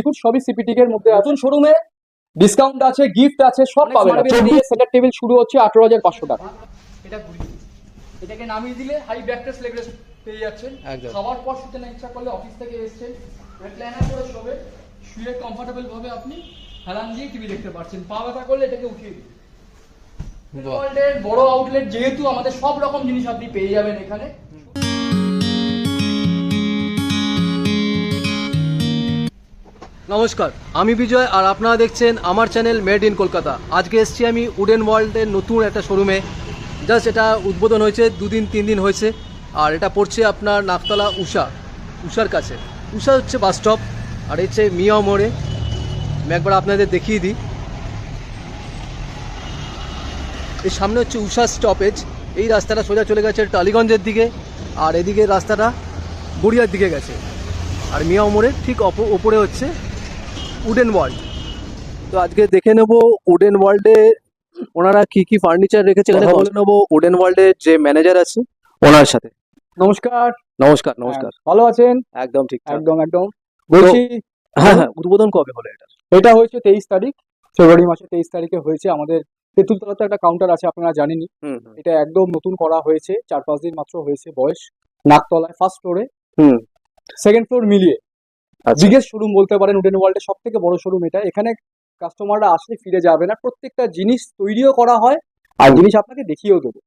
দেখুন সবই সিপিটিক এর মধ্যে আছে শোরুমে ডিসকাউন্ট আছে গিফট আছে সব পাবেন। চব্বিশ সেটার টেবিল শুরু হচ্ছে আঠারো হাজার পাঁচশো টাকা। এটা এটাকে নামিয়ে দিলে হাই ব্যাকটেস লেগ পেয়ে যাচ্ছেন। খাওয়ার পর শুতে না ইচ্ছা করলে অফিস থেকে এসেছেন। প্ল্যানার করে শোবে শুয়ে কমফোর্টেবল ভাবে আপনি হেলান দিয়ে টিভি দেখতে পাচ্ছেন পা ব্যথা করলে এটাকে উঠিয়ে দিন। বড় আউটলেট যেহেতু আমাদের সব রকম জিনিস আপনি পেয়ে যাবেন এখানে। নমস্কার, আমি বিজয় আর আপনারা দেখছেন আমার চ্যানেল মেড ইন কলকাতা। আজকে এসেছি আমি উডেন ওয়ার্ল্ডের নতুন একটা শোরুমে। জাস্ট এটা উদ্বোধন হয়েছে, দুদিন, তিন দিন হয়েছে। আর এটা পড়ছে আপনার নাকতলা উষা, উষার কাছে। উষা হচ্ছে বাস স্টপ, আর হচ্ছে মিয়া মোড়ে। আমি একবার আপনাদের দেখিয়ে দিই। এই সামনে হচ্ছে উষা স্টপেজ। এই রাস্তাটা সোজা চলে গেছে টালিগঞ্জের দিকে, আর এদিকে রাস্তাটা গড়িয়ার দিকে গেছে। আর মিয়া মোড়ের ঠিক ওপরে হচ্ছে উডেন ওয়ার্ল্ড তো আজকে দেখে নেব উডেন ওয়ার্ল্ডে ওনারা কি কি ফার্নিচার রেখেছে এখানে বলে নেব উডেন ওয়ার্ল্ডের যে ম্যানেজার আছে ওনার সাথে। নমস্কার। নমস্কার নমস্কার। হ্যাঁ, ভালো আছেন? একদম ঠিক একদম একদম। বলছি হ্যাঁ হ্যাঁ উদ্বোধন কবে হলো এটা? এটা হয়েছে তেইশ তারিখ ফেব্রুয়ারি মাসে তেইশ তারিখে হয়েছে আমাদের তেঁতুলতলাতে একটা কাউন্টার আছে আপনারা জানেনই। এটা একদম নতুন করা হয়েছে চার পাঁচ দিন মাত্র হয়েছে বয়স নাকতলায় ফার্স্ট ফ্লোরে হুম। সেকেন্ড ফ্লোর মিলিয়ে। বিগেস্ট শোরুম বলতে পারেন উডেন ওয়ার্ল্ডের সব থেকে বড় শোরুম এটা। এখানে কাস্টমাররা আসলে ফিরে যাবে না। প্রত্যেকটা জিনিস তৈরিও করা হয় আর জিনিস আপনাকে দেখিয়েও দেবো।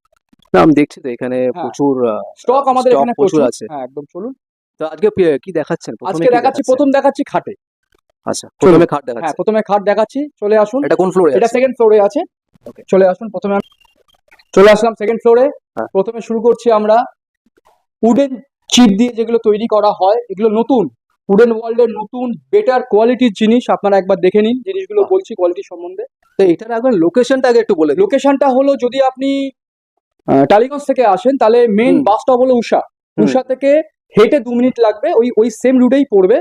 না, আমি দেখছি তো এখানে হ্যাঁ। প্রচুর স্টক আমাদের এখানে প্রচুর আছে। হ্যাঁ একদম চলুন। তো আজকে কি দেখাচ্ছেন? আজকে দেখাচ্ছি প্রথম দেখাচ্ছি খাটে। আচ্ছা প্রথমে খাট হ্যাঁ প্রথমে খাট দেখাচ্ছি চলে আসুন। এটা কোন ফ্লোরে এটা সেকেন্ড ফ্লোরে আছে। Okay. চলে আসুন প্রথমে চলে আসলাম সেকেন্ড ফ্লোরে হ্যাঁ। প্রথমে শুরু করছি আমরা উডেন চিপ দিয়ে যেগুলো তৈরি করা হয় এগুলো নতুন। উডেন ওয়ার্ল্ডের নতুন বেটার কোয়ালিটির জিনিস আপনারা একবার দেখে নিন জিনিসগুলো। বলছি কোয়ালিটি সম্বন্ধে। তো এটার একবার লোকেশনটা আগে একটু বলে লোকেশনটা হলো যদি আপনি টালিগঞ্জ থেকে আসেন তাহলে মেন বাস স্টপ হলো উষা উষা থেকে হেঁটে দু মিনিট লাগবে ওই ওই সেম রুটেই পড়বে।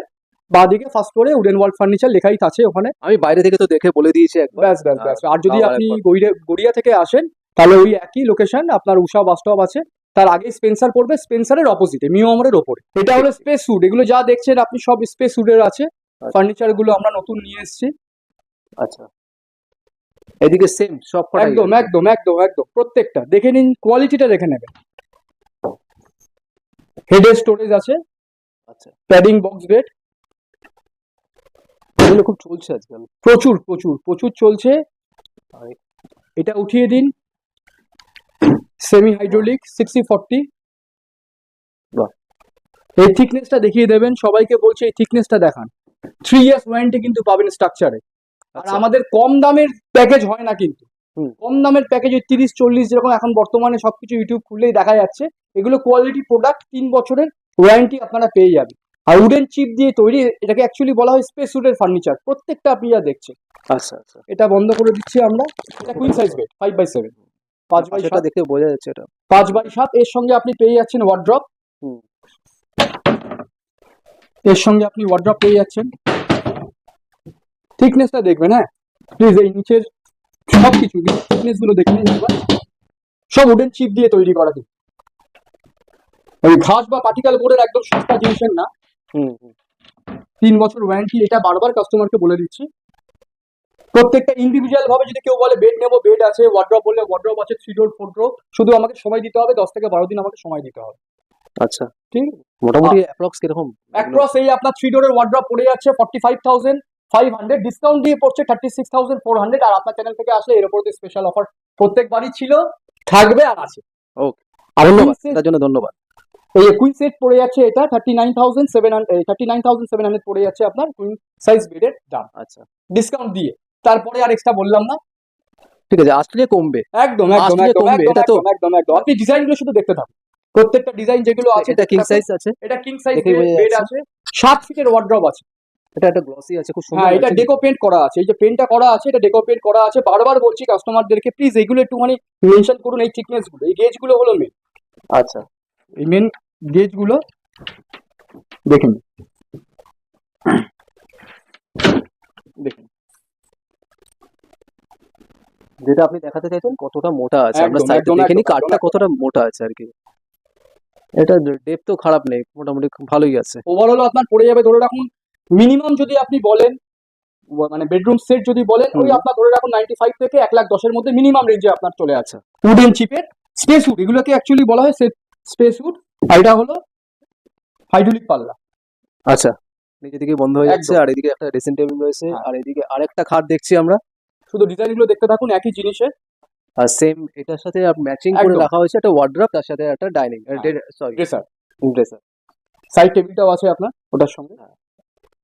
বাদিকে ফার্স্ট ফ্লোরে উডেন ওয়ার্ল্ড ফার্নিচার লেখাই আছে ওখানে। আমি বাইরে থেকে তো দেখে বলে দিয়েছি একবার। ব্যাস ব্যাস ব্যাস। আর যদি আপনি গড়িয়া থেকে আসেন তাহলে ওই একই লোকেশন আপনার উষা বাস স্টপ আছে। তার আগে স্পেন্সার পড়বে স্পেন্সারের অপোজিটে মিওমরের ওপরে। এটা হলো স্পেস স্যুট এগুলো যা দেখছেন আপনি সব স্পেস স্যুটের আছে। ফার্নিচারগুলো আমরা নতুন নিয়ে এসেছি। আচ্ছা। এদিকে সেম সব একদম একদম একদম একদম প্রত্যেকটা। দেখে নিন কোয়ালিটিটা দেখে নেবেন। হেডের স্টোরেজ আছে। আচ্ছা। প্যাডিং বক্স বেড এগুলো খুব চলছে আজকাল। প্রচুর প্রচুর প্রচুর চলছে। এটা উঠিয়ে দিন। সেমি হাইড্রোলিক সিক্সটি ফর্টি এই থিকনেসটা দেখিয়ে দেবেন সবাইকে বলছে এই থিকনেসটা দেখান। থ্রি ইয়ার্স ওয়ারেন্টি কিন্তু পাবেন স্ট্রাকচারে আর আচ্ছা। আমাদের কম দামের প্যাকেজ হয় না কিন্তু। কম দামের প্যাকেজ ওই তিরিশ চল্লিশ যেরকম এখন বর্তমানে সবকিছু ইউটিউব খুললেই দেখা যাচ্ছে এগুলো কোয়ালিটি প্রোডাক্ট তিন বছরের ওয়ারেন্টি আপনারা পেয়ে যাবেন। আর উডেন চিপ দিয়ে তৈরি এটাকে অ্যাকচুয়ালি বলা হয় স্পেস উডের ফার্নিচার প্রত্যেকটা আপনি যা দেখছেন। আচ্ছা আচ্ছা। এটা বন্ধ করে দিচ্ছি আমরা। এটা queen size bed five by seven পাঁচ বাই সেটা দেখে বোঝা যাচ্ছে এটা। পাঁচ বাই সাত এর সঙ্গে আপনি পেয়ে যাচ্ছেন ওয়ার্ড্রপ। এর সঙ্গে আপনি ওয়ার্ড্রপ পেয়ে যাচ্ছেন। থিকনেসটা দেখবেন হ্যাঁ? প্লিজ এই নিচের সব কিছু থিকনেসগুলো দেখে নিন একবার। সব উডেন চিপ দিয়ে তৈরি করা দিন ওই ঘাস বা পার্টিকাল বোর্ডের একদম সস্তা জিনিসের না। তিন বছর ওয়ারেন্টি এটা বারবার কাস্টমারকে বলে দিচ্ছি। প্রত্যেকটা ইন্ডিভিজুয়াল ভাবে যদি কেউ বলে বেড নেব বেড আছে ওয়ার্ড্রপ বললে ওয়ার্ড্রপ আছে থ্রি ডোর ফোর ডোর শুধু আমাকে সময় দিতে হবে দশ থেকে বারো দিন আমাকে সময় দিতে হবে। আচ্ছা। ঠিক? মোটামুটি অ্যাপ্রক্স কীরকম? অ্যাক্রস এই আপনার থ্রি ডোরের ওয়ার্ড্রপ পড়ে যাচ্ছে forty five thousand five hundred discount দিয়ে পড়ছে thirty six thousand four hundred আর আপনার চ্যানেল থেকে আসলে এর উপর স্পেশাল অফার প্রত্যেকবারই ছিল থাকবে আর আছে। ওকে আর ধন্যবাদ তার জন্য ধন্যবাদ। এই কুইন সেট পড়ে যাচ্ছে এটা thirty nine thousand seven hundred thirty nine thousand seven hundred পড়ে যাচ্ছে আপনার কুইন সাইজ বেডের দাম। আচ্ছা। ডিসকাউন্ট দিয়ে। তারপরে আর এক্সট্রা বললাম না। ঠিক আছে আসলে কমবে। একদম একদম একদম এটা তো- একদম একদম আপনি ডিজাইনগুলো শুধু দেখতে থাকুন। প্রত্যেকটা ডিজাইন যেগুলো আছে এটা কিং সাইজ আছে। এটা কিং সাইজ বেড। আছে সাত ফিটের ওয়ার্ড্রপ আছে। এটা একটা গ্লসি আছে খুব সুন্দর হ্যাঁ এটা ডেকো পেন্ট করা আছে। এই যে পেন্টটা করা আছে এটা ডেকো পেন্ট করা আছে। বারবার বলছি কাস্টমারদেরকে প্লিজ এইগুলো একটুখানি মেনশন করুন এই থিকনেসগুলো। এই গেজগুলো হলো মেন আচ্ছা। এই মেন গেজগুলো দেখুন দেখুন। যেটা আপনি দেখাতে চাইছেন কতটা মোটা আছে। আমরা সাইডে দেখে একদম, কাঠটা কতটা মোটা আছে আর কি। এটা ডেপ তো খারাপ নেই মোটামুটি ভালোই আছে। ওভারঅল আপনার পড়ে যাবে ধরে রাখুন মিনিমাম যদি আপনি বলেন মানে বেডরুম সেট যদি বলেন ওই আপনার ধরে রাখুন নাইনটি ফাইভ থেকে এক লাখ দশের মধ্যে মিনিমাম রেঞ্জে আপনার চলে আছে। উডেন চিপের স্পেস উড এগুলোকে অ্যাকচুয়ালি বলা হয় স্পেস উড আর এটা হলো হাইড্রোলিক পাল্লা। আচ্ছা নিচে দিকে বন্ধ হয়ে যাচ্ছে আর এদিকে একটা ড্রেসিং টেবিল রয়েছে হ্যাঁ। আর এদিকে আরেকটা খাট দেখছি আমরা। শুধু ডিজাইনগুলো দেখতে থাকুন একই জিনিসের। আর সেম এটার সাথে ম্যাচিং করে রাখা হয়েছে একটা ওয়ার্ড্রপ তার সাথে একটা dining sorry dresser dresser side টেবিলটাও আছে আপনার ওটার সঙ্গে।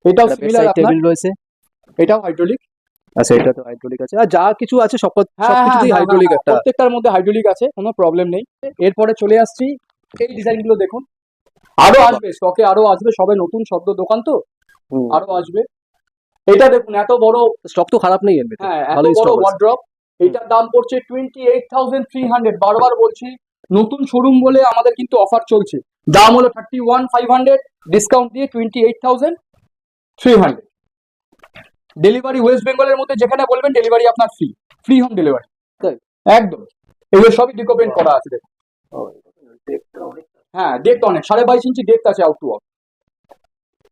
এটাও সিমিলার টেবিল রয়েছে। এটাও হাইড্রোলিক আচ্ছা এটা তো হাইড্রোলিক আছে। আর যা কিছু আছে সব হ্যাঁ, সবকিছুতেই হাইড্রোলিক একটা। প্রত্যেকটার মধ্যে হাইড্রোলিক আছে কোনো প্রবলেম নেই। এরপরে চলে আসছি এই ডিজাইনগুলো দেখুন। আরও আসবে স্টকে আরও আসবে সবে নতুন শব্দ দোকান তো। আরও আসবে। এটা দেখুন এত বড় স্টক তো খারাপ নেই এর হ্যাঁ এত বড় ওয়ার্ড্রপ এটার দাম পড়ছে twenty eight thousand three hundred বারবার বলছি নতুন শোরুম বলে আমাদের কিন্তু অফার চলছে। দাম হলো thirty one five hundred discount দিয়ে twenty eight thousand three hundred delivery west বেঙ্গলের মধ্যে যেখানে বলবেন ডেলিভারি আপনার ফ্রি ফ্রি হোম ডেলিভারি একদম। এগুলো সবই ডিকোপেন্ট করা আছে দেখুন। হ্যাঁ ডেপ্থ অনেক। সাড়ে বাইশ ইঞ্চি ডেপ্থ আছে আউট টু আউট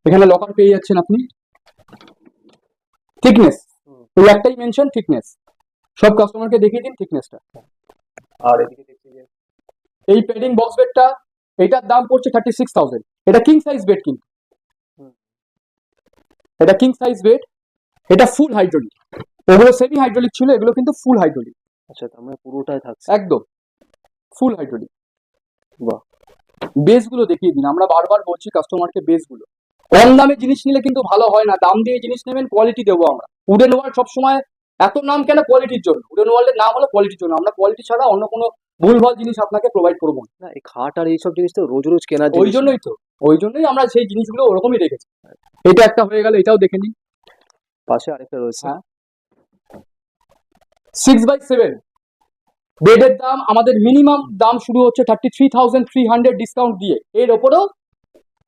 এখানে লকার পেয়ে যাচ্ছেন আপনি। থিকনেস। ওই একটাই মেনশন থিকনেস সব কাস্টমারকে দেখিয়ে দিন থিকনেসটা আর এদিকে দেখছি যে এই পেডিং বক্স বেডটা এটার দাম পড়ছে থার্টি সিক্স থাউজেন্ড এটা কিং সাইজ বেড কিন্তু। এটা কিং সাইজ বেড এটা ফুল হাইড্রোলিক ওগুলো সেমি হাইড্রোলিক ছিল এগুলো কিন্তু ফুল হাইড্রোলিক আচ্ছা তার মানে পুরোটাই থাকছে। একদম। ফুল হাইড্রোলিক বাহ। বেসগুলো দেখিয়ে দিন। আমরা বারবার বলছি কাস্টমারকে বেসগুলো। কম দামে জিনিস নিলে কিন্তু ভালো হয় না। দাম দিয়ে জিনিস নেবেন কোয়ালিটি দেবো আমরা। উডেন ওয়ার্ল্ড সবসময় এত নাম কেন কোয়ালিটির জন্য? উডেন ওয়ার্ল্ডের নাম হলো কোয়ালিটির জন্য। আমরা কোয়ালিটি ছাড়া অন্য কোনো ভুলভাল জিনিস আপনাকে প্রোভাইড করব না। এই খাট আর এইসব জিনিস তো রোজ রোজ কেনা ওই জন্যই তো। ওই জন্যই আমরা সেই জিনিসগুলো ওরকমই রেখেছি। এটা একটা হয়ে গেল এটাও দেখে নিন। পাশে আরেকটা রয়েছে। হ্যাঁ। সিক্স বাই সেভেন বেডের দাম আমাদের মিনিমাম দাম শুরু হচ্ছে thirty three thousand three hundred discount দিয়ে। এর ওপরেও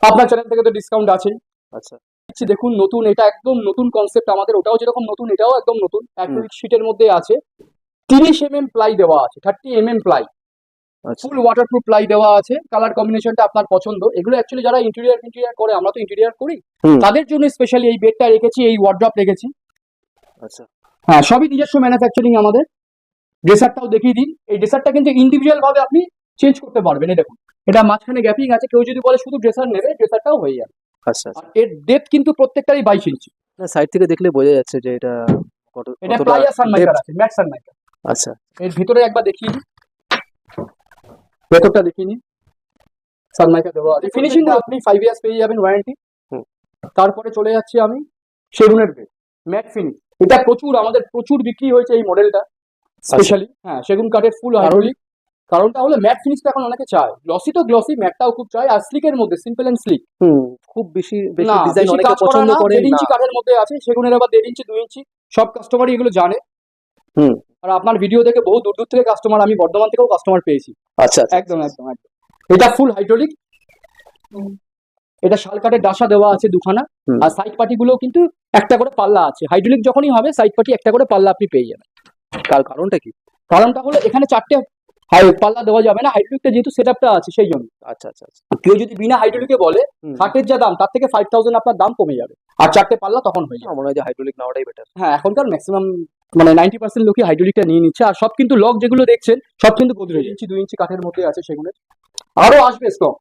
আপনার চ্যানেল থেকে তো ডিসকাউন্ট আছেই। আচ্ছা। দেখুন নতুন এটা একদম নতুন কনসেপ্ট আমাদের ওটাও যেরকম নতুন এটাও একদম নতুন। অ্যাক্রিলিক শিটের মধ্যে আছে। তিরিশ এম এম প্লাই দেওয়া আছে thirty M M ply full waterproof ply দেওয়া আছে। কালার কম্বিনেশনটা আপনার পছন্দ। এগুলো অ্যাকচুয়ালি যারা ইন্টেরিয়ার ইন্টেরিয়ার করে আমরা তো ইন্টেরিয়ার করি। তাদের জন্য স্পেশালি এই বেডটা রেখেছি এই ওয়ার্ড্রপ রেখেছি। আচ্ছা। হ্যাঁ সবই নিজস্ব ম্যানুফ্যাকচারিং আমাদের। ড্রেসারটাও দেখিয়ে দিন। এই ড্রেসারটা কিন্তু ইন্ডিভিজুয়াল ভাবে আপনি চেঞ্জ করতে পারবেন এই দেখুন। এটা মাঝখানে গ্যাপিং আছে কেউ যদি বলে শুধু ড্রেসার নেবে ড্রেসারটাও হয়ে যাবে। আচ্ছা আচ্ছা। এর ডেপথ কিন্তু প্রত্যেকটারই বাইশ ইঞ্চি না সাইড থেকে দেখলে বোঝা যাচ্ছে যে এটা এটা কতটা সানমাইকার আছে ম্যাট সানমাইকার আচ্ছা। এর ভিতরে একবার দেখিয়ে দিন ভেতরটা দেখিয়ে নিন সানমাইকার দেওয়া আছে। ফিনিশিং আপনি ফাইভ ইয়ার্স পেয়ে যাবেন ওয়ারেন্টি তারপরে চলে যাচ্ছি আমি সেগুনের বেড ম্যাট ফিনিশ এটা প্রচুর আমাদের প্রচুর বিক্রি হয়েছে এই মডেলটা স্পেশালি হ্যাঁ সেগুন কাঠের ফুল হাইড্রোলিক কারণটা হলো ম্যাট ফিনিশটা এখন অনেকে চায়। গ্লসি তো গ্লসি ম্যাটটাও খুব চায়। আর স্লিকের মধ্যে সিম্পল এন্ড স্লিক খুব বেশি বেশি ডিজাইন অনেকে পছন্দ করে না ইঞ্চি কাঠের মধ্যে আছে সেগুনের আবার দেড় ইঞ্চি দুই ইঞ্চি সব কাস্টমারই এগুলো জানে। হুম। আর আপনার ভিডিও দেখে বহু দূর দূর থেকে কাস্টমার আমি বর্ধমান থেকেও কাস্টমার পেয়েছি। আচ্ছা আচ্ছা একদম একদম একদম। এটা ফুল হাইড্রোলিক এটা শালকাঠের ডাসা দেওয়া আছে দুখানা। আর সাইড পার্টি গুলো কিন্তু একটা করে পাল্লা আছে। হাইড্রোলিক যখনই হবে সাইড পার্টি একটা করে পাল্লা আপনি পেয়ে যাবেন। কার কারণটা কি? কারণটা হলো এখানে চারটে হাই- পাল্লা দেওয়া যাবে না হাইড্রোলিকটা যেহেতু সেট আছে সেই জন্য। আচ্ছা আচ্ছা আচ্ছা। কেউ যদি বিনা হাইড্রোলিকে বলে। খাটের যা দাম তার থেকে ফাইভ থাউজেন্ড আপনার দাম কমে যাবে। আর চারটে পাল্লা তখন হয়ে যাবে মনে হয় যে হাইড্রোলিক নেওয়াটাই বেটার হ্যাঁ এখনকার ম্যাক্সিমাম মানে নাইনটি পার্সেন্ট লোকই হাইড্রোলিকটা নিয়ে নিচ্ছে। আর সব কিন্তু লক যেগুলো দেখছেন সব কিন্তু গোদরেজ ইঞ্চি দুই ইঞ্চি কাঠের মধ্যে আছে সেগুলো। আরও আসবে স্টক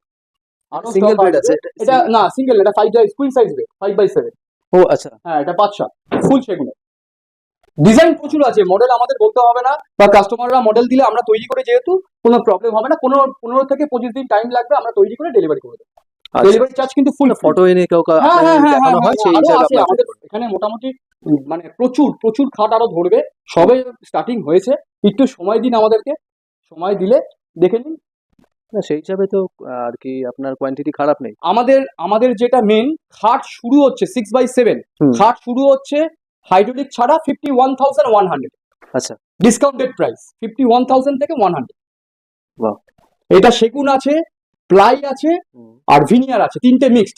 আরও সিঙ্গেল বেড আছে। এটা না সিঙ্গেল এটা five queen size bed five by seven ও আচ্ছা। হ্যাঁ এটা পাঁচ সাত। ফুল সেগুলো। ডিজাইন প্রচুর আছে মডেল আমাদের বলতে হবে না বা কাস্টমাররা মডেল দিলে আমরা তৈরি করে যেহেতু কোনো প্রবলেম হবে না পনেরো পনেরো থেকে পঁচিশ দিন টাইম লাগবে আমরা তৈরি করে ডেলিভারি করে দেবো। আচ্ছা। ডেলিভারি চার্জ কিন্তু ফুল ফটো এনে কেউ হ্যাঁ হ্যাঁ হ্যাঁ দেখানো হয় সেই হিসাবে আমাদের এখানে মোটামুটি মানে প্রচুর প্রচুর খাট আরও ধরবে সবে স্টার্টিং হয়েছে একটু সময় দিন আমাদেরকে সময় দিলে দেখে নিন। না, সেই হিসাবে তো আর কি আপনার কোয়ান্টিটি খারাপ নেই। আমাদের আমাদের যেটা মেন খাট শুরু হচ্ছে সিক্স বাই সেভেন খাট শুরু হচ্ছে হাইড্রোলিক ছাড়া fifty one thousand one hundred আচ্ছা। Discounted price fifty one thousand থেকে ওয়ান হান্ড্রেড এটা সেগুন আছে প্লাই আছে আর ভিনিয়ার আছে তিনটে মিক্সড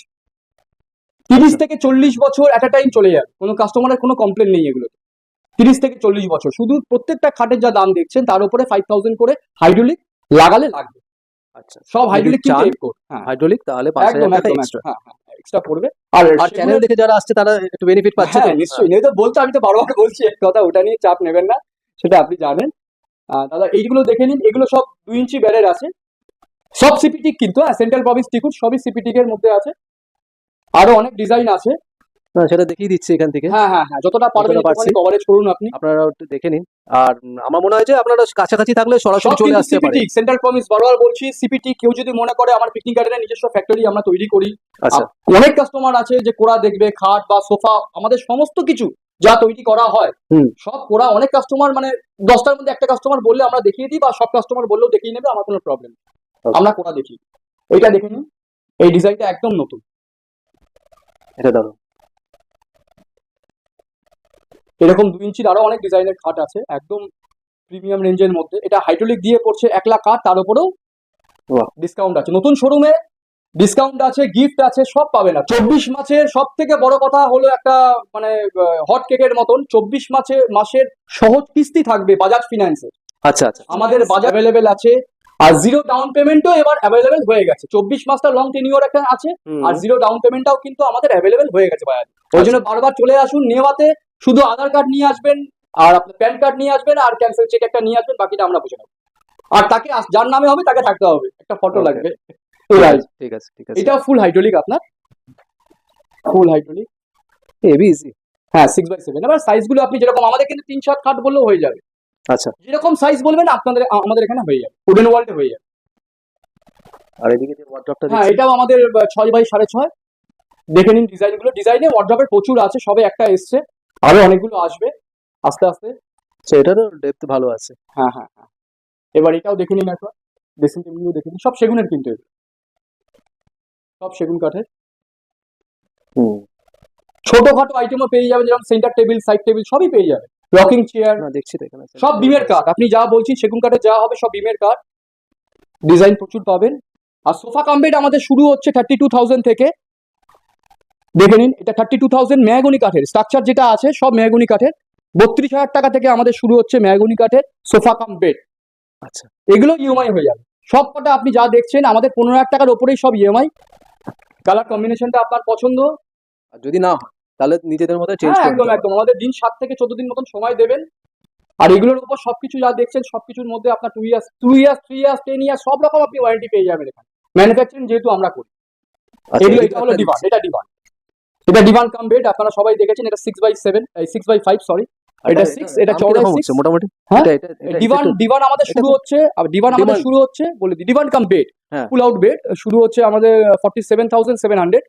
তিরিশ থেকে চল্লিশ বছর এট টাইম চলে যাবে। কোনো কাস্টমারের কোনো কমপ্লেন নেই এগুলো তিরিশ থেকে চল্লিশ বছর। শুধু প্রত্যেকটা খাটের যা দাম দেখছেন তার উপরে ফাইভ থাউজেন্ড করে হাইড্রোলিক লাগালে লাগবে। আচ্ছা। সব হাইড্রোলিক হ্যাঁ। হাইড্রোলিক তাহলে একদম একদম, হ্যাঁ হ্যাঁ। এক্সট্রা পড়বে। আর আর চ্যানেল দেখে যারা আসছে তারা একটু বেনিফিট পাচ্ছে তো? হ্যাঁ নিশ্চয়ই। নেই তো বলতে আমি তো বারবার বলছি এক কথা ওটা নিয়ে চাপ নেবেন না সেটা আপনি জানেন। দাদা এইগুলো দেখে নিন এগুলো সব দুই ইঞ্চি ব্যারের আছে। সব সিপিটিক কিন্তু হ্যাঁ সেন্ট্রাল প্রভিন্স টিকুট সবই সিপিটিকের মধ্যে আছে। আরও অনেক ডিজাইন আছে। না, সেটা দেখিয়ে দিচ্ছি এখান থেকে। হ্যাঁ হ্যাঁ হ্যাঁ যতটা পারবেন পারছি। কভারেজ করুন আপনি। আপনারা দেখে নিন। আর আমার মনে হয় যে আপনারা কাছাকাছি থাকলে সরাসরি চলে আসতে পারে সেন্ট্রাল প্রভিন্স বারবার বলছি সিপিটি কেউ যদি মনে করে আমার পিকনিক গার্ডেনের নিজস্ব ফ্যাক্টরি আমরা তৈরি করি আচ্ছা। অনেক কাস্টমার আছে যে কোরা দেখবে খাট বা সোফা আমাদের সমস্ত কিছু যা তৈরি করা হয়। সব কোরা অনেক কাস্টমার মানে দশটার মধ্যে একটা কাস্টমার বললে আমরা দেখিয়ে দিই বা সব কাস্টমার বললেও দেখিয়ে নেবে আমার কোনো প্রবলেম আমরা কোরা দেখি। এইটা দেখে নিন। এই ডিজাইনটা একদম নতুন। এটা দাও এরকম দুই ইঞ্চির আরও অনেক ডিজাইনের খাট আছে একদম প্রিমিয়াম রেঞ্জের মধ্যে। এটা হাইড্রোলিক দিয়ে পড়ছে এক লাখ কাঠ তার উপরেও। ডিসকাউন্ট আছে। নতুন শোরুমে ডিসকাউন্ট আছে গিফট আছে সব পাবে না। চব্বিশ মাসের সব থেকে বড় কথা হলো একটা মানে হট কেকের মতন চব্বিশ মাসে মাসের সহজ কিস্তি থাকবে বাজাজ ফিনান্সে আচ্ছা আচ্ছা। আমাদের বাজার অ্যাভেলেবেল আছে আর জিরো ডাউন পেমেন্টও এবার অ্যাভেলেবেল হয়ে গেছে। চব্বিশ মাসটা লং টেনিওর একটা আছে আর জিরো ডাউন পেমেন্টটাও কিন্তু আমাদের অ্যাভেলেবেল হয়ে গেছে বাজারে ওই জন্য বারবার চলে আসুন নেওয়াতে। শুধু আধার কার্ড নিয়ে আসবেন আর আপনার প্যান কার্ড নিয়ে আসবেন আর ক্যান্সেল চেক একটা নিয়ে আসবেন বাকিটা আমরা বুঝে নেব আর তাকে যার নামে হবে তাকে থাকতে হবে একটা ফটো লাগবে। ঠিক আছে ঠিক আছে এটা ফুল হাইড্রোলিক আপনার? ফুল হাইড্রোলিক হেভি ইজি হ্যাঁ সিক্স বাই সেভেন এবার সাইজগুলো আপনি যেরকম আমাদের কিন্তু তিন সাত কাঠ বললেও হয়ে যাবে। আচ্ছা। যেরকম সাইজ বলবেন আপনাদের আমাদের এখানে হয়ে যাবে। উডেন ওয়ার্ল্ডে হয়ে যাবে। আর এদিকে যে ওয়ার্ড্রপটা হ্যাঁ এটাও আমাদের ছয় বাই সাড়ে ছয়। দেখে নিন ডিজাইনগুলো ডিজাইনে ওয়ার্ড্রপের প্রচুর আছে সবে একটা এসছে। আরও অনেকগুলো আসবে। আস্তে আস্তে। আচ্ছা, এটারও ডেপথ ভালো আছে। হ্যাঁ হ্যাঁ হ্যাঁ। এবার এটাও দেখে নিন একবার। ড্রেসিং টেবিলগুলো দেখে নিন। সব সেগুনের কিন্তু এগুলো। সব সেগুন কাঠের। হুম। ছোটখাটো আইটেমও পেয়ে যাবে যেমন সেন্টার টেবিল সাইড টেবিল সবই পেয়ে যাবে রকিং চেয়ার না দেখছি তো এখানে। সব বিমের কাঠ। আপনি যা বলছেন সেগুন কাঠে যা হবে সব বিমের কাঠ। ডিজাইন প্রচুর পাবেন। আর সোফা কাম বেড আমাদের শুরু হচ্ছে থার্টি টু থাউজেন্ড থেকে। দেখে নিন এটা থার্টি টু থাউজেন্ড মেয়াগুনি কাঠের। স্ট্রাকচার যেটা আছে সব মেয়াগুনি কাঠের। বত্রিশ হাজার টাকা থেকে আমাদের শুরু হচ্ছে মেয়াগুনি কাঠের সোফা কাম বেড। আচ্ছা। এগুলো ইএমআই হয়ে যাবে। সব কটা আপনি যা দেখছেন আমাদের পনেরো হাজার টাকার ওপরেই সব ইএমআই কালার কম্বিনেশনটা আপনার পছন্দ। আর যদি না হয় তাহলে নিজেদের মধ্যে চেঞ্জ হ্যাঁ করে একদম একদম। আমাদের দিন সাত থেকে চোদ্দ দিন মতন সময় দেবেন। আর এগুলোর উপর সবকিছু যা দেখছেন সবকিছুর মধ্যে আপনার two years two years three years ten years সব রকম আপনি ওয়ারেন্টি পেয়ে যাবেন এখানে। ম্যানুফ্যাকচারিং যেহেতু আমরা করি। আচ্ছা, এটা হলো দিচ্ছি। এটা ডিভান এটা ডিভান কাম বেড আপনারা সবাই দেখেছেন এটা six by seven six by five sorry এটা six, এটা কীরকম হচ্ছে মোটামুটি? হ্যাঁ? ডিভান ডিভান আমাদের শুরু হচ্ছে আর ডিভান আমাদের শুরু হচ্ছে বলে দিই divan cum bed. Full out bed শুরু হচ্ছে আমাদের forty seven thousand seven hundred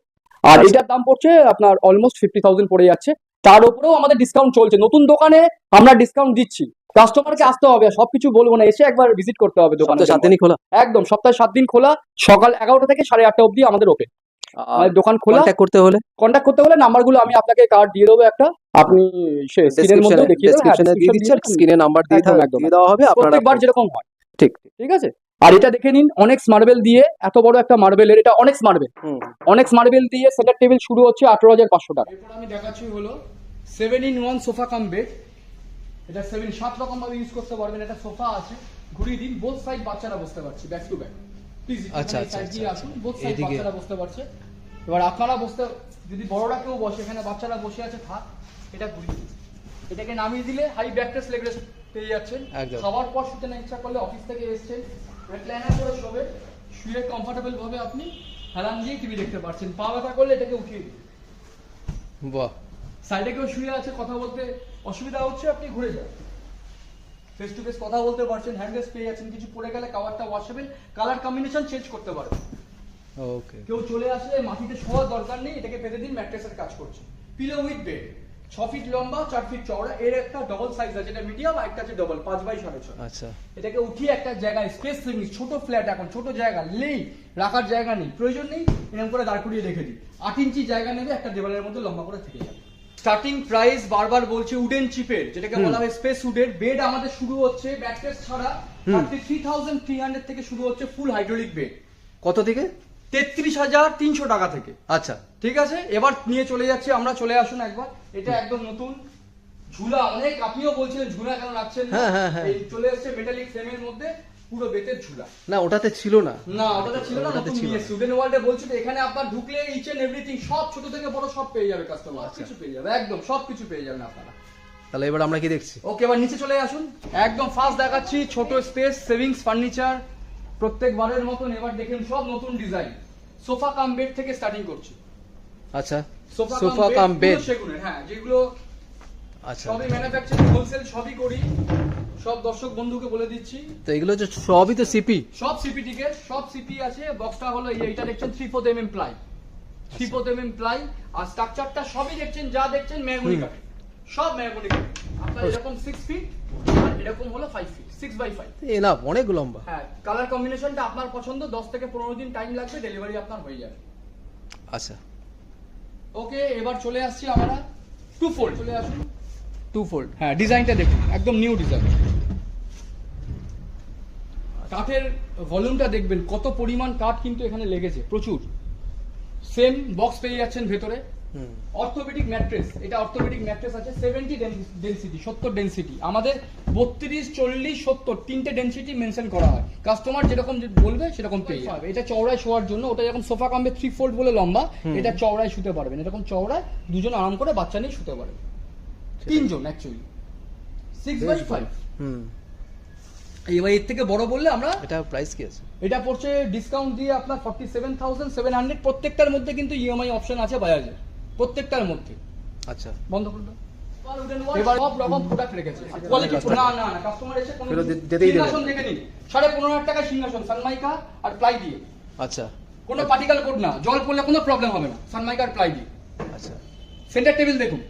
আর আচ্ছা। এটার দাম পড়ছে আপনার অলমোস্ট ফিফটি থাউজেন্ড পড়ে যাচ্ছে। তার উপরেও আমাদের ডিসকাউন্ট চলছে। নতুন দোকানে আমরা ডিসকাউন্ট দিচ্ছি। কাস্টমারকে আসতে হবে সবকিছু বলব না এসে একবার ভিজিট করতে হবে দোকানে। সাত দিনই খোলা? একদম সপ্তাহে সাত দিন খোলা সকাল এগারোটা থেকে সাড়ে আটটা অবধি আমাদের ওপেন দোকান খোলা কন্ট্যাক্ট করতে হলে? কন্ট্যাক্ট করতে হলে নাম্বারগুলো আমি আপনাকে কার্ড দিয়ে দেবো একটা। আপনি স্ক্রিনের মধ্যে ডেসক্রিপশনে দেখিয়ে ডেসক্রিপশনে দিয়ে দিচ্ছি স্ক্রিনে নাম্বার দিয়ে একদম, একদম, দিয়ে দেওয়া হবে আপনারা যেরকম হয় ঠিক ঠিক। আছে? আর এটা দেখে নিন অনেক্স মার্বেল দিয়ে এত বড় একটা মার্বেলের এটা অনেক্স মার্বেল হুম। অনেক্স মার্বেল দিয়ে সেন্টার টেবিল শুরু হচ্ছে আঠারো হাজার পাঁচশো টাকা এরপর আমি দেখাচ্ছি হলো seven in one sofa cum bed এটা সেভেন সাত রকম ভাবে ইউজ করতে পারবেন এটা সোফা আছে। ঘুরিয়ে দিন বোথ সাইড বাচ্চারা বসতে পারছে ব্যাক টু ব্যাক আচ্ছা, আচ্ছা, আচ্ছা, আসুন বোথ সাইড বাচ্চারা বসতে পারছে। এবার আপনারা বসতে যদি বড়রা কেউ বসে এখানে বাচ্চারা বসে আছে থাক এটা ঘুরিয়ে এটাকে নামিয়ে দিলে high back rest leg rest পেয়ে যাচ্ছেন। পর শুতে না ইচ্ছা করলে অফিস থেকে এসেছেন। করে শোবে। শুয়ে কমফোর্টেবল ভাবে আপনি হেলান দিয়ে টিভি দেখতে পারছেন। পা ব্যথা করলে এটাকে উঠিয়ে দিন। বাহ। সাইডে কেউ শুয়ে আছে কথা বলতে অসুবিধা হচ্ছে আপনি ঘুরে যান। ফেস টু ফেস কথা বলতে পারছেন হ্যান্ড রেস্ট পেয়ে যাচ্ছেন কিছু পড়ে গেলে কাভারটা ওয়াশেবেল কালার কম্বিনেশন চেঞ্জ করতে পারবেন। ওকে কেউ চলে আসলে মাটিতে শোয়ার দরকার নেই এটাকে পেতে দিন ম্যাট্রেসের কাজ করছে। পিলো উইথ বেড ছ ফিট লম্বা চার ফিট চওড়া এর একটা ডবল সাইজ আছে এটা মিডিয়াম আর একটা আছে ডবল পাঁচ বাই সাড়ে ছয়। আচ্ছা। এটাকে উঠিয়ে একটা জায়গায় স্পেস লিমিট ছোট ফ্ল্যাট এখন ছোট জায়গা নেই রাখার জায়গা নেই প্রয়োজন নেই এরকম করে দাঁড় করিয়ে রেখে দিই আট ইঞ্চি জায়গা নেবে একটা দেওয়ালের মধ্যে লম্বা করে থেকে যাবে। স্টার্টিং প্রাইস বারবার বলছে উডেন চিপের যেটাকে বলা হয় স্পেস উডের বেড আমাদের শুরু হচ্ছে ব্যাটরেস ছাড়া thirty three thousand three hundred থেকে শুরু হচ্ছে ফুল হাইড্রোলিক বেড কত থেকে? তেত্রিশ হাজার তিনশো টাকা থেকে। আচ্ছা। ঠিক আছে? এবার নিয়ে চলে যাচ্ছি আমরা চলে আসুন একবার। এটা একদম নতুন। ঝুলা অনেক আপনিও বলছিলেন ঝুলা কেন রাখছেন হ্যাঁ, হ্যাঁ, হ্যাঁ। এই চলে এসেছে মেটালিক ফ্রেমের মধ্যে। পুরো বেতের ঝুলা। না ওটাতে ছিল না। না ওটাতে ছিল না ওটাতে ছিল স্টুডেন্ট ওয়ার্ল্ডে বলছি তো এখানে আপনার ঢুকলে ইচ এন্ড এভরিথিং সব ছোট থেকে বড় সব পেয়ে যাবে কাস্টমার। কিছু পেয়ে যাবে একদম সব কিছু পেয়ে যাবেন আপনারা। তাহলে এবার আমরা কি দেখছি? ওকে এবার নিচে চলে আসুন। একদম ফার্স্ট দেখাচ্ছি ছোট স্পেস সেভিংস ফার্নিচার প্রত্যেকবারের মতন এবার দেখেন সব নতুন ডিজাইন সোফা কাম বেড থেকে স্টার্টিং করছি। আচ্ছা সোফা কাম বেড সেগুনের হ্যাঁ যেগুলো আচ্ছা। সবই ম্যানুফ্যাকচারিং হোলসেল সবই করি। সব দর্শক বন্ধুকে বলে দিচ্ছি। তো এগুলো হচ্ছে সবই তো সিপি সব সিপি টিকেট সব সিপি আছে। বক্সটা হলো এইটা দেখছেন three fourth M M ply three fourth M M ply আর স্ট্রাকচারটা সবই দেখছেন যা দেখছেন মেহগুনি হুম। সব মেহগুনি কাঠে আপনার এরকম সিক্স ফিট আর এরকম হলো five feet six by five enough অনেক লম্বা। হ্যাঁ কালার কম্বিনেশনটা আপনার পছন্দ দশ থেকে পনেরো দিন টাইম লাগবে ডেলিভারি আপনার হয়ে যাবে। আচ্ছা। ওকে এবার চলে আসছি আমরা। টু ফোল্ড চলে আসুন। টু ফোল্ড হ্যাঁ ডিজাইনটা দেখুন একদম নিউ ডিজাইন কাঠের ভলিউমটা দেখবেন কত পরিমাণ কাঠ কিন্তু এখানে লেগেছে প্রচুর। সেম বক্স পেয়ে যাচ্ছেন ভেতরে। অর্থোপেডিক ম্যাট্রেস এটা অর্থোপেডিক ম্যাট্রেস আছে সেভেন্টি ডেন্সিটি সত্তর ডেন্সিটি আমাদের বত্রিশ চল্লিশ সত্তর তিনটে ডেন্সিটি মেনশন করা হয়। কাস্টমার যেরকম বলবে সেরকম পেয়ে যাবে। এটা চওড়ায় শোয়ার জন্য ওটা যখন সোফা কামবে থ্রি ফোল্ড বলে লম্বা এটা চওড়ায় শুতে পারবেন। এরকম চওড়ায় দুজন আরাম করে বাচ্চা নিয়ে শুতে পারবে তিনজন অ্যাকচুয়ালি সিক্স বাই ফাইভ হুম। এবার এর থেকে বড় বললে আমরা এটা প্রাইস কি আছে? এটা পড়ছে ডিসকাউন্ট দিয়ে আপনার forty seven thousand seven hundred প্রত্যেকটার মধ্যে কিন্তু ইএমআই অপশন আছে বাজাজের। প্রত্যেকটার মধ্যে। আচ্ছা। বন্ধ করে দাও। এবার সব রকম প্রোডাক্ট রেখেছে। কোয়ালিটি না না না কাস্টমার এসে কোনো ফেরত দি- দিতেই দেবে। সিংহাসন দেখে নিন। সাড়ে পনেরো হাজার টাকা সিংহাসন সানমাইকা আর প্লাই দিয়ে। আচ্ছা। কোনো পার্টিকাল কোড না। জল পড়লে কোনো প্রবলেম হবে না। সানমাইকা আর প্লাই দিয়ে। আচ্ছা। সেন্টার টেবিল দেখুন।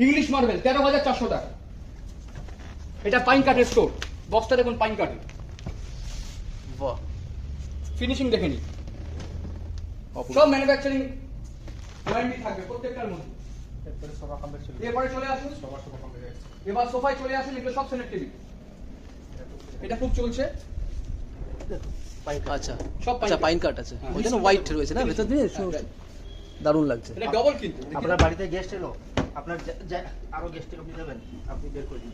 ইংলিশ মার্বেল তেরো হাজার চারশো টাকা। এটা পাইন কাঠের স্টোর বক্সটা দেখুন পাইন কাঠের বাহ। ফিনিশিং দেখে নিন। অপূর্ব। সব ম্যানুফ্যাকচারিং ওয়ারেন্টি থাকবে প্রত্যেকটার মধ্যে। এরপরে চলে আসুন। এবার সোফায় চলে আসুন এগুলো সব টেবিল এটা খুব চলছে। আচ্ছা। সব আচ্ছা পাইন কাট আছে। হ্যাঁ। ওই জন্য হোয়াইট রয়েছে না? ভেতর দিয়ে হ্যাঁ, দারুণ লাগছে। এটা ডবল কিন্তু। আপনার বাড়িতে গেস্ট এলো? আপনার আরও গেস্ট আপনি দেবেন আপনি বের করে দিন।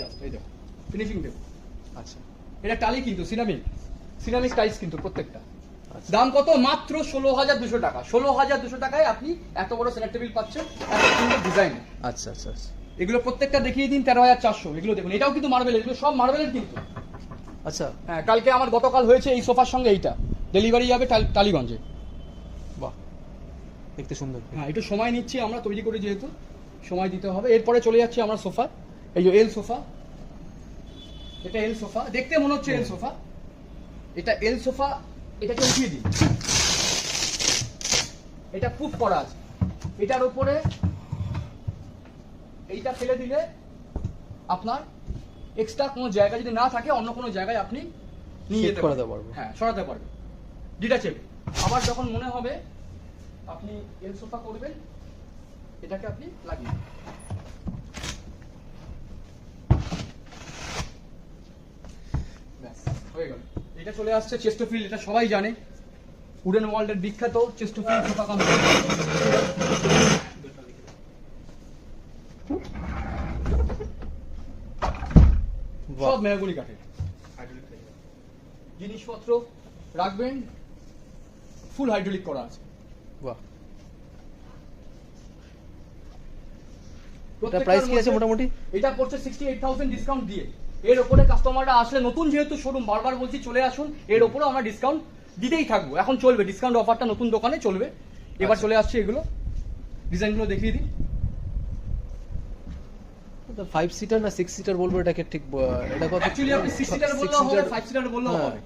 এই দেখো ফিনিশিং দেখো। আচ্ছা। এটা টালি কিন্তু সিনামিক সিনামিক টাইলস কিন্তু প্রত্যেকটা। আচ্ছা। দাম কত? মাত্র ষোলো হাজার দুশো টাকা। ষোলো হাজার দুশো টাকায় আপনি এত বড় টেবিল পাচ্ছেন এত সুন্দর ডিজাইন আচ্ছা আচ্ছা আচ্ছা। এগুলো প্রত্যেকটা দেখিয়ে দিন তেরো হাজার চারশো। এগুলো দেখুন এটাও কিন্তু মার্বেল এগুলো সব মার্বেলের কিন্তু। আচ্ছা। হ্যাঁ কালকে আমার গতকাল হয়েছে এই সোফার সঙ্গে এইটা। ডেলিভারি যাবে টাল- টালিগঞ্জে। বাহ। দেখতে সুন্দর। হ্যাঁ একটু সময় নিচ্ছি আমরা তৈরি করি যেহেতু। সময় দিতে হবে। এরপরে চলে যাচ্ছি আমরা সোফা এই যে এল সোফা এটা এল সোফা দেখতে মনে হচ্ছে এল সোফা এটা এল সোফা এটাকে উঠিয়ে দিই এটা প্রুফ করা আছে। এটার উপরে এইটা ফেলে দিলে আপনার এক্সট্রা কোনো জায়গা যদি না থাকে অন্য কোনো জায়গায় আপনি নিয়ে যেতে করাতে পারবেন। হ্যাঁ সরাতে পারবেন। ডিটাচেবল আবার যখন মনে হবে আপনি এল সোফা করবেন এটাকে আপনি লাগিয়ে দিন। ব্যাস, হয়ে গেল। এটা চলে আসছে চেস্টোফিল্ড এটা সবাই জানে। উডেন ওয়ার্ল্ডের বিখ্যাত চেস্টোফিল্ড সোফা কোম্পানি সব কাঠের। জিনিসপত্র রাখবেন ফুল হাইড্রোলিক করা আছে। বাহ। প্রাইস কি আছে মোটামুটি? এটা পড়ছে সিক্সটি এইট থাউজেন্ড ডিসকাউন্ট দিয়ে। এর ওপরে কাস্টমাররা আসলে নতুন যেহেতু শোরুম বারবার বলছি চলে আসুন এর ওপরে আমরা ডিসকাউন্ট দিতেই থাকব। এখন চলবে ডিসকাউন্ট অফারটা নতুন দোকানে চলবে। এবার আচ্ছা। চলে আসছে এগুলো। ডিজাইনগুলো দেখিয়ে দিই। ফাইভ সিটার না সিক্স সিটার বলব এটাকে ঠিক এটা কত? অ্যাকচুয়ালি আপনি সিক্স সিটার বললেও হবে ফাইভ সিটার বললেও হ্যাঁ। হবে।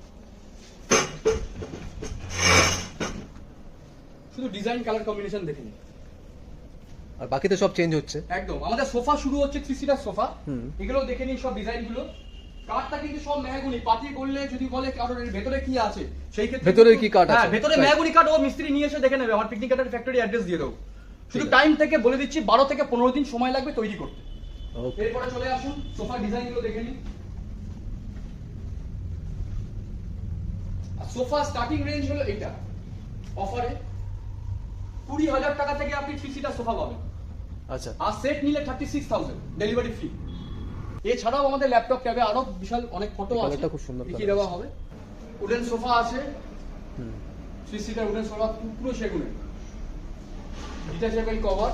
শুধু ডিজাইন কালার কম্বিনেশন দেখে নিন। আর বাকি তো সব চেঞ্জ হচ্ছে। একদম। আমাদের সোফা শুরু হচ্ছে থ্রি সিটার সোফা। এগুলো দেখে নিন সব ডিজাইনগুলো। কাঠটা কিন্তু সব মেহগুনি পাতি করলে যদি বলে কারোর ভেতরে কি আছে সেই ক্ষেত্রে ভেতরে কি কাঠ আছে? হ্যাঁ ভেতরে Right. মেহগুনি কাঠ ও মিস্ত্রি নিয়ে এসে দেখে নেবে। আমার পিকনিক কাঠের ফ্যাক্টরি অ্যাড্রেস দিয়ে দেবো। শুধু টাইম থেকে বলে দিচ্ছি বারো থেকে পনেরো দিন সময় লাগবে তৈরি করতে। এরপরে চলে আসুন সোফার ডিজাইনগুলো দেখে নিন। সোফা স্টার্টিং রেঞ্জ হলো এটা অফারে কুড়ি হাজার টাকা থেকে আপনি থ্রি সিটার সোফা পাবেন। আচ্ছা। আর সেট নিলে thirty six thousand delivery free এছাড়াও আমাদের ল্যাপটপ ট্যাবে আরও বিশাল অনেক ফটো আছে। খুব সুন্দর দেখিয়ে দেওয়া হবে? উডেন সোফা আছে। হুম। থ্রি সিটার উডেন সোফা পুরো সেগুনে। ডিটাচেবল কভার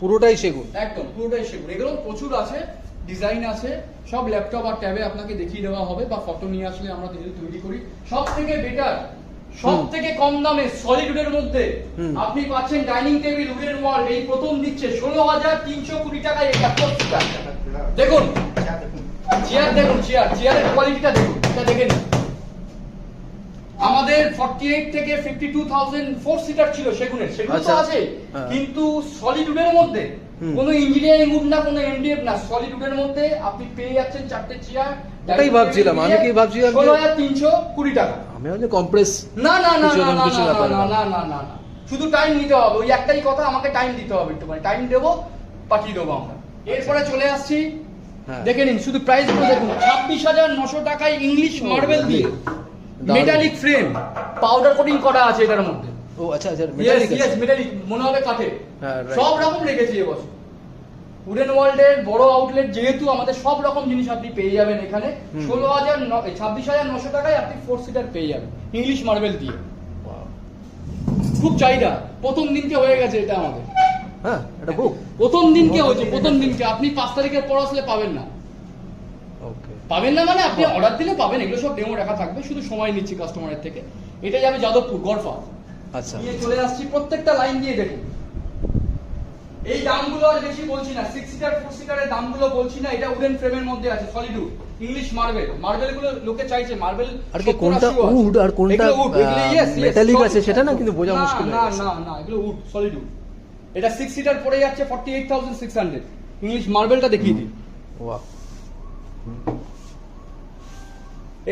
পুরোটাই সেগুন? একদম পুরোটাই সেগুন। এগুলো প্রচুর আছে ডিজাইন আছে। সব ল্যাপটপ আর ট্যাবে আপনাকে দেখিয়ে দেওয়া হবে বা ফটো নিয়ে আসলে আমরা যদি তৈরি করি। সব থেকে বেটার সব থেকে কম দামে সলিড উডের মধ্যে। আপনি পাচ্ছেন ডাইনিং টেবিল উডেন ওয়াল এই প্রথম দিচ্ছে ষোলো হাজার তিনশো কুড়ি টাকায় এটা দেখুন চেয়ার দেখুন চেয়ার চেয়ারের কোয়ালিটিটা দেখুন এটা দেখে নিন আমাদের 48 থেকে 52000 ফোর সিটার ছিল সেগুনের সেগুন তো আচ্ছা। আছে হ্যাঁ। কিন্তু সলিড উডের মধ্যে কোনো ইঞ্জিনিয়ারিং উড না কোনো এমডিএফ না সলিড উডের মধ্যে আপনি পেয়ে যাচ্ছেন চারটে চেয়ার ওটাই ভাবছিলাম, আমি কি ভাবছিলাম ষোলো হাজার তিনশো কুড়ি টাকা। আমি হচ্ছে কম্প্রেস না না না না না না, না না। না না না না। শুধু টাইম নিতে হবে ওই একটাই কথা আমাকে টাইম দিতে হবে একটু টাইম দেবো পাঠিয়ে দেবো আমরা এরপরে চলে আসছি হ্যাঁ। দেখে নিন শুধু প্রাইসগুলো দেখুন। ছাব্বিশ হাজার নশো টাকায় ইংলিশ মার্বেল দিয়ে। মেটালিক ফ্রেম পাউডার কোটিং করা আছে এটার মধ্যে। ও আচ্ছা আচ্ছা ইয়েস মেটালিক মনে হবে কাঠে হ্যাঁ, সব রকম রেখেছি এবছর উডেন ওয়ার্ল্ডের বড় আউটলেট যেহেতু আমাদের সব রকম জিনিস আপনি পেয়ে যাবেন এখানে ষোলো হাজার ছাব্বিশ হাজার নশো টাকায় আপনি ফোর সিটার পেয়ে যাবেন ইংলিশ মার্বেল দিয়ে। খুব চাহিদা প্রথম দিনকে হয়ে গেছে এটা আমাদের। হ্যাঁ এটা বুক প্রথম দিনকে হয়েছে প্রথম দিনকে। আপনি পাঁচ তারিখের পর আসলে পাবেন না। ওকে পাবেন না মানে আপনি অর্ডার দিলে পাবেন এগুলো সব ডেমো রাখা থাকবে শুধু সময় নিচ্ছি কাস্টমারের থেকে। এটা যাবে যাদবপুর গড়ফা। আচ্ছা। চলে আসছি প্রত্যেকটা লাইন দিয়ে দেখুন। এই দামগুলো আর বেশি বলছি না। সিক্স সিটার ফোর সিটারের দামগুলো বলছি না এটা উডেন ফ্রেমের মধ্যে আছে সলিড উড ইংলিশ মার্বেল মার্বেলগুলো লোকে চাইছে মার্বেল আর কি কোনটা wood আর কোনটা, metallic আছে সেটা না কিন্তু বোঝা মুশকিল না না না এগুলো উড সলিড উড এটা সিক্স সিটার পড়ে যাচ্ছে forty eight thousand six hundred English মার্বেলটা দেখিয়ে দিই। ওয়াও।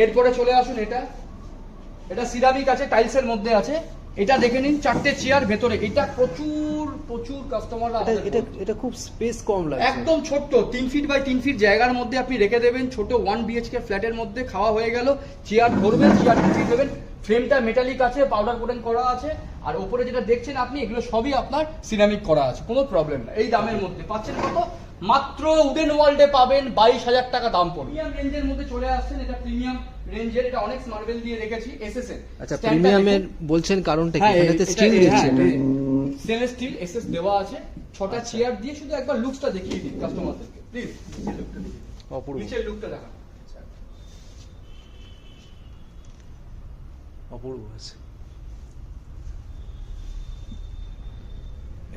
এরপরে চলে আসুন এটা। এটা সিরামিক আছে টাইলসের মধ্যে আছে। এটা দেখে নিন চারটে চেয়ার ভেতরে। এটা প্রচুর প্রচুর কাস্টমাররা এটা এটা এটা খুব স্পেস কম লাগে একদম ছোট্ট তিন ফিট বাই তিন ফিট জায়গার মধ্যে আপনি রেখে দেবেন ছোট ওয়ান বিএচকে ফ্ল্যাটের মধ্যে খাওয়া হয়ে গেল চেয়ার ধরবেন চেয়ার ঢুকিয়ে দেবেন ফ্রেমটা মেটালিক আছে পাউডার কোটেন করা আছে আর ওপরে যেটা দেখছেন আপনি এগুলো সবই আপনার সিরামিক করা আছে কোনো প্রবলেম না। এই দামের মধ্যে। পাচ্ছেন কত? মাত্র উডেন ওয়ার্ল্ডে পাবেন বাইশ হাজার টাকা দাম পড়বে। প্রিমিয়াম রেঞ্জের মধ্যে চলে আসছেন এটা প্রিমিয়াম রেঞ্জের এটা অনেক মার্বেল দিয়ে রেখেছি এসএসএন আচ্ছা প্রিমিয়ামের বলছেন কারণটা কি? এটাতে স্টিল দিচ্ছে। এটা স্টেনলেস স্টিল এসএস দেওয়া আছে। ছটা চেয়ার দিয়ে শুধু একবার লুকসটা দেখিয়ে দিন কাস্টমারদেরকে প্লিজ অপূর্ব নিচের লুকটা দেখা অপূর্ব আছে।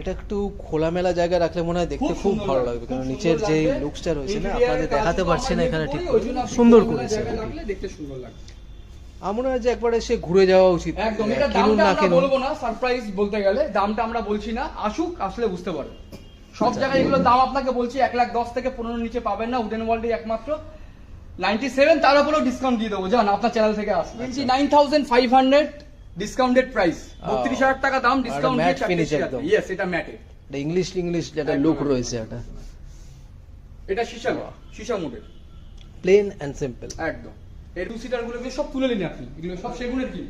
এটা একটু খোলামেলা জায়গায় রাখলে মনে হয় দেখতে খুব ভালো লাগবে, কারণ নিচের যে। লুকসটা রয়েছে না আপনাদের দেখাতে তো পারছি না এখানে ঠিক সুন্দর করেছে। দেখতে সুন্দর লাগবে। আমার মনে হয় যে একবার এসে ঘুরে যাওয়া উচিত। একদম এটা দামটা আমরা বলব না সারপ্রাইজ বলতে গেলে দামটা আমরা বলছি না আসুক আসলে বুঝতে পারবে সব আচ্ছা। জায়গায় এগুলো দাম আপনাকে বলছি এক লাখ দশ থেকে পনেরো নিচে পাবেন না উডেন ওয়ার্ল্ডে একমাত্র। নাইনটি সেভেন তার উপরেও ডিসকাউন্ট দিয়ে দেবো। জান আপনার চ্যানেল থেকে আসবে। Nine thousand five hundred discounted price বত্রিশ হাজার টাকা দাম ডিসকাউন্ট একদম। ইয়েস এটা ম্যাটে এটা ইংলিশ ইংলিশ যেটা লুক রয়েছে এটা। এটা সীসা সীসা মোডের প্লেন অ্যান্ড সিম্পল একদম। এই টু সিটারগুলো সব তুলে নিন আপনি। এগুলো সব সেগুনের কি?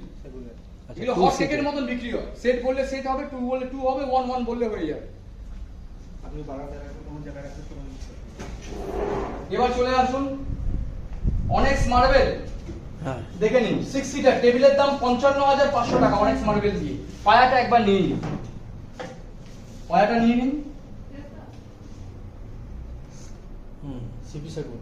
আচ্ছা এগুলো হট কেকের মতন বিক্রি হয়। সেট বললে সেট হবে টু বললে টু হবে ওয়ান ওয়ান বললে হয়ে যাবে। আপনি বাড়াতে কোন জায়গায় রাখতে কোনো এবার চলে আসুন। অনেক মার্বেল দেখে নিন সিক্স সিটার টেবিলের দাম পঞ্চান্ন হাজার পাঁচশো টাকা অনেক মার্বেল দিয়ে। পায়াটা একবার নিয়ে নিন। পায়াটা নিয়ে নিন। হুম সিপি সেগুন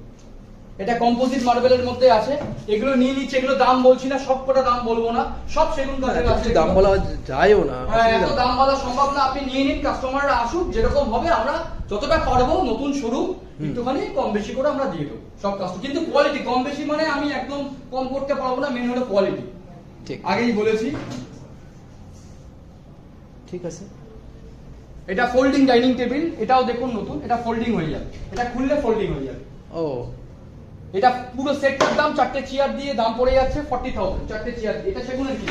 এটা কম্পোজিট মার্বেলের মধ্যে আছে। এগুলো নিয়ে নিচ্ছে এগুলো দাম বলছি না সব কটা দাম বলব না। সব সেগুন কাঠের আছে। দাম বলা যায়ও না হ্যাঁ এত দাম বলা সম্ভব না। আপনি নিয়ে নিন কাস্টমাররা আসুক যেরকম হবে আমরা যতটা পারব নতুন শুরু একটুখানি কম বেশি করে আমরা দিয়ে দেবো সব কাস্টমার কিন্তু কোয়ালিটি কম বেশি মানে আমি একদম কম করতে পারব না মেন হলো কোয়ালিটি ঠিক। আগেই বলেছি। ঠিক আছে। এটা ফোল্ডিং ডাইনিং টেবিল এটাও দেখুন নতুন এটা ফোল্ডিং হয়ে যাবে। এটা খুললে ফোল্ডিং হয়ে যাবে। ও। এটা পুরো সেটটার দাম চারটে চেয়ার দিয়ে দাম পড়ে যাচ্ছে ফর্টি থাউজেন্ড চারটে চেয়ার দিয়ে। এটা সেগুনের কি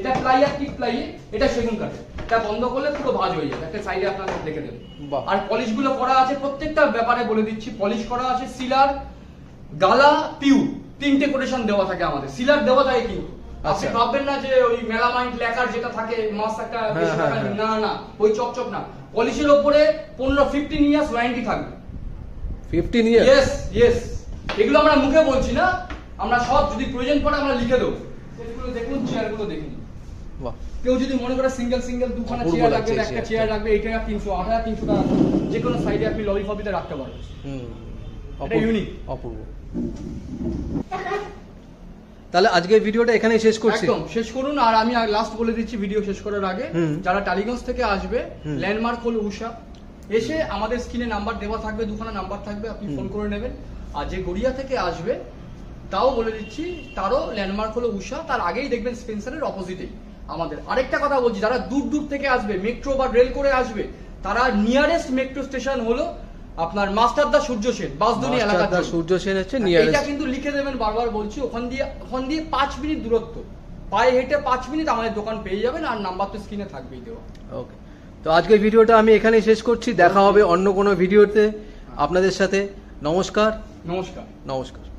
এটা প্লাই আর টিপ প্লাই এটা সেগুন কাঠে এটা বন্ধ করলে পুরো ভাঁজ হয়ে যাবে। একটা সাইডে আপনাদের দেখে দেবেন আর পলিশগুলো করা আছে প্রত্যেকটা ব্যাপারে বলে দিচ্ছি পলিশ করা আছে সিলার গালা পিউ তিনটে কোটেশন দেওয়া থাকে আমাদের। সিলার দেওয়া থাকে কি আপনি আচ্ছা। ভাববেন না যে ওই মেলামাইন্ড লেখার যেটা থাকে মাস একটা হ্যাঁ, হ্যাঁ, হ্যাঁ। না না না ওই চকচক না। পলিশের ওপরে পনেরো ফিফটিন ইয়ার্স ওয়ারেন্টি থাকবে। ফিফটিন ইয়ার্স ইয়েস ইয়েস এগুলো আমরা মুখে বলছি না। আমরা সব যদি প্রয়োজন পড়ে আমরা লিখে দেবো। এগুলো দেখুন চেয়ারগুলো দেখুন কেউ যদি মনে করে সিঙ্গেল সিঙ্গেল দুখানা চেয়ার লাগবে একটা চেয়ার লাগবে এইটা তিনশো আট হাজার তিনশো টাকা। যে কোনো সাইডে আপনি লরি ফবিতে রাখতে পারবেন এটা unique। অপূর্ব। তাহলে আজকের ভিডিওটা এখানেই শেষ করছি। একদম শেষ করুন। আর আমি লাস্ট বলে দিচ্ছি ভিডিও শেষ করার আগে। যারা টালিগঞ্জ থেকে আসবে ল্যান্ডমার্ক হলো উষা। এসে আমাদের স্ক্রিনে নাম্বার দেওয়া থাকবে দুখানা নাম্বার থাকবে আপনি ফোন করে নেবেন। আর যে গড়িয়া থেকে আসবে তাও বলে দিচ্ছি তারও ল্যান্ডমার্ক হলো উষা তার আগেই দেখবেন স্পেন্সারের অপোজিটেই আমাদের আরেকটা কথা বলছি যারা দূর দূর থেকে আসবে মেট্রো বা রেল করে আসবে তারা নিয়ারেস্ট মেট্রো স্টেশন হলো আপনার মাস্টারদা সূর্য সেন বাসদুনি এলাকা সূর্য সেন হচ্ছে এটা কিন্তু লিখে দেবেন বারবার বলছি ওখান দিয়ে ওখান দিয়ে পাঁচ মিনিট দূরত্ব। পায়ে হেঁটে পাঁচ মিনিট আমাদের দোকান পেয়ে যাবেন আর নাম্বার তো স্ক্রিনে থাকবেই দেওয়া। ওকে তো আজকের ভিডিওটা আমি এখানেই শেষ করছি দেখা হবে অন্য কোনো ভিডিওতে আপনাদের সাথে। নমস্কার। নমস্কার। নমস্কার।